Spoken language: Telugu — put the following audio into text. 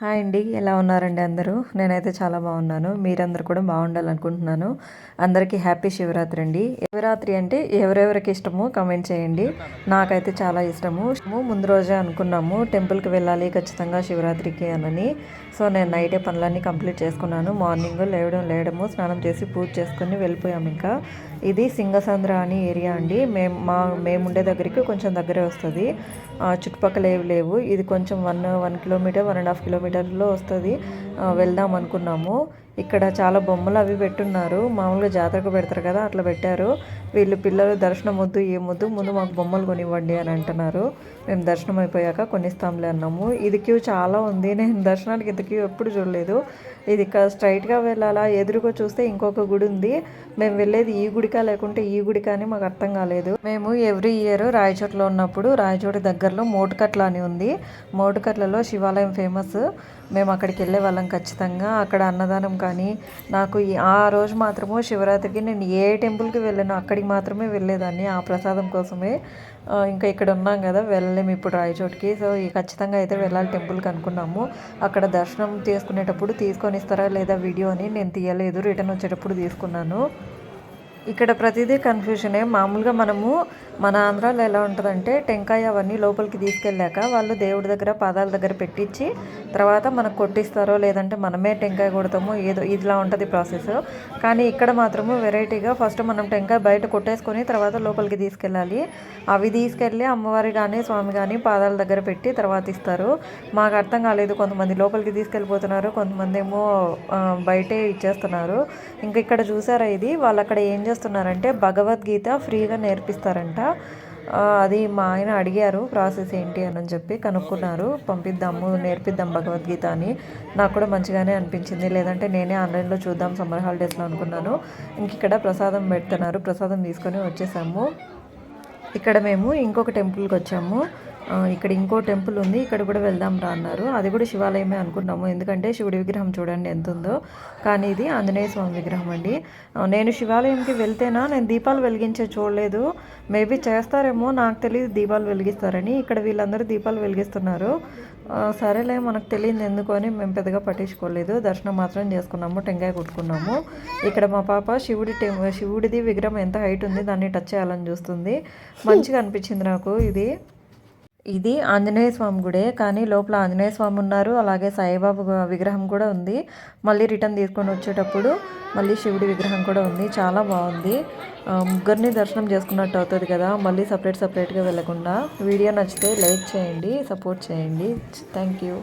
హాయ్ అండి ఎలా ఉన్నారండి అందరూ? నేనైతే చాలా బాగున్నాను. మీరందరూ కూడా బాగుండాలనుకుంటున్నాను. అందరికీ హ్యాపీ శివరాత్రి అండి. శివరాత్రి అంటే ఎవరెవరికి ఇష్టమో కమెంట్ చేయండి. నాకైతే చాలా ఇష్టము. ముందు రోజే అనుకున్నాము టెంపుల్కి వెళ్ళాలి ఖచ్చితంగా శివరాత్రికి అనని. సో నేను నైటే పనులన్నీ కంప్లీట్ చేసుకున్నాను. మార్నింగ్ లేవడం లేవడము స్నానం చేసి పూజ చేసుకుని వెళ్ళిపోయాము ఇంకా. ఇది సింగసంద్ర అని ఏరియా అండి. మేము మా మేము ఉండే దగ్గరికి కొంచెం దగ్గరే వస్తుంది. చుట్టుపక్కల ఏవి లేవు. ఇది కొంచెం one one kilometre one and half కిలోమీటర్లో వస్తుంది. వెళ్దాం అనుకున్నాము. ఇక్కడ చాలా బొమ్మలు అవి పెట్టున్నారు. మామూలుగా జాతరకు పెడతారు కదా అట్లా పెట్టారు. వీళ్ళు పిల్లలు దర్శనం వద్దు ఏమొద్దు ముందు మాకు బొమ్మలు కొనివ్వండి అని అంటున్నారు. మేము దర్శనం అయిపోయాక కొనిస్తాంలే అన్నాము. ఇది క్యూ చాలా ఉంది. నేను దర్శనానికి ఇంత క్యూ ఎప్పుడు చూడలేదు. ఇది స్ట్రైట్గా వెళ్ళాలా ఎదురుగా చూస్తే ఇంకొక గుడి ఉంది. మేము వెళ్ళేది ఈ గుడికా లేకుంటే ఈ గుడికా అని మాకు అర్థం కాలేదు. మేము ఎవ్రీ ఇయర్ రాయచోట్లో ఉన్నప్పుడు రాయచోటి దగ్గరలో మోటుకట్ల అని ఉంది. మోటుకట్లలో శివాలయం ఫేమస్. మేము అక్కడికి వెళ్ళే వాళ్ళం ఖచ్చితంగా. అక్కడ అన్నదానం కానీ నాకు ఆ రోజు మాత్రము శివరాత్రికి నేను ఏ టెంపుల్కి వెళ్ళాను అక్కడికి మాత్రమే వెళ్ళేదాన్ని. ఆ ప్రసాదం కోసమే ఇంకా ఇక్కడ ఉన్నాం కదా వెళ్ళలేము ఇప్పుడు రాయచోటికి. సో ఖచ్చితంగా అయితే వెళ్ళాలి టెంపుల్కి అనుకున్నాము. అక్కడ దర్శనం తీసుకునేటప్పుడు తీసుకొని ఇస్తారా లేదా వీడియో అని నేను తీయలేదు రిటర్న్ వచ్చేటప్పుడు తీసుకున్నాను. ఇక్కడ ప్రతిదీ కన్ఫ్యూజనే. మామూలుగా మనము మన ఆంధ్రాలో ఎలా ఉంటుందంటే టెంకాయ అవన్నీ లోపలికి తీసుకెళ్ళాక వాళ్ళు దేవుడి దగ్గర పాదాల దగ్గర పెట్టించి తర్వాత మనకు కొట్టిస్తారో లేదంటే మనమే టెంకాయ కొడతామో ఏదో ఇదిలా ఉంటుంది ప్రాసెస్ కానీ ఇక్కడ మాత్రము వెరైటీగా ఫస్ట్ మనం టెంకాయ బయట కొట్టేసుకొని తర్వాత లోపలికి తీసుకెళ్ళాలి. అవి తీసుకెళ్ళి అమ్మవారి కానీ స్వామి కానీ పాదాల దగ్గర పెట్టి తర్వాత ఇస్తారు. మాకు అర్థం కాలేదు కొంతమంది లోపలికి తీసుకెళ్ళిపోతున్నారు కొంతమంది ఏమో బయటే ఇచ్చేస్తున్నారు. ఇంకా ఇక్కడ చూసారా ఇది? వాళ్ళు అక్కడ ఏం చేస్తున్నారంటే భగవద్గీత ఫ్రీగా నేర్పిస్తారంట. అది మా ఆయన అడిగారు ప్రాసెస్ ఏంటి? అని చెప్పి కనుక్కున్నారు. పంపిద్దాము నేర్పిద్దాం భగవద్గీత అని నాకు కూడా మంచిగానే అనిపించింది. లేదంటే నేనే ఆన్లైన్లో చూద్దాం సమ్మర్ హాలిడేస్లో అనుకున్నాను. ఇంక ఇక్కడ ప్రసాదం పెడుతున్నారు. ప్రసాదం తీసుకొని వచ్చేసాము. ఇక్కడ మేము ఇంకొక టెంపుల్కి వచ్చాము. ఇక్కడ ఇంకో టెంపుల్ ఉంది. ఇక్కడ కూడా వెళ్దాం రా అన్నారు. అది కూడా శివాలయమే అనుకున్నాము. ఎందుకంటే శివుడి విగ్రహం చూడండి ఎంత ఉందో. కానీ ఇది ఆంజనేయ స్వామి విగ్రహం అండి. నేను శివాలయంకి వెళ్తేనా? నేను దీపాలు వెలిగించే చూడలేదు. మేబీ చేస్తారేమో? నాకు తెలియదు దీపాలు వెలిగిస్తారని. ఇక్కడ వీళ్ళందరూ దీపాలు వెలిగిస్తున్నారు. సరేలే మనకు తెలియదు ఎందుకు అని మేము పెద్దగా పట్టించుకోలేదు. దర్శనం మాత్రం చేసుకున్నాము. టెంకాయ కొట్టుకున్నాము. ఇక్కడ మా పాప శివుడి శివుడిది విగ్రహం ఎంత హైట్ ఉంది దాన్ని టచ్ చేయాలని చూస్తుంది. మంచిగా అనిపించింది నాకు ఇది. ఇది ఆంజనేయ స్వామి గుడే కానీ లోపల ఆంజనేయ స్వామి ఉన్నారు అలాగే సాయిబాబు విగ్రహం కూడా ఉంది. మళ్ళీ రిటర్న్ తీసుకొని వచ్చేటప్పుడు మళ్ళీ శివుడి విగ్రహం కూడా ఉంది. చాలా బాగుంది. ముగ్గురిని దర్శనం చేసుకున్నట్టు అవుతుంది కదా మళ్ళీ సపరేట్ సపరేట్గా వెళ్ళకుండా. వీడియో నచ్చితే లైక్ చేయండి సపోర్ట్ చేయండి. Thank you.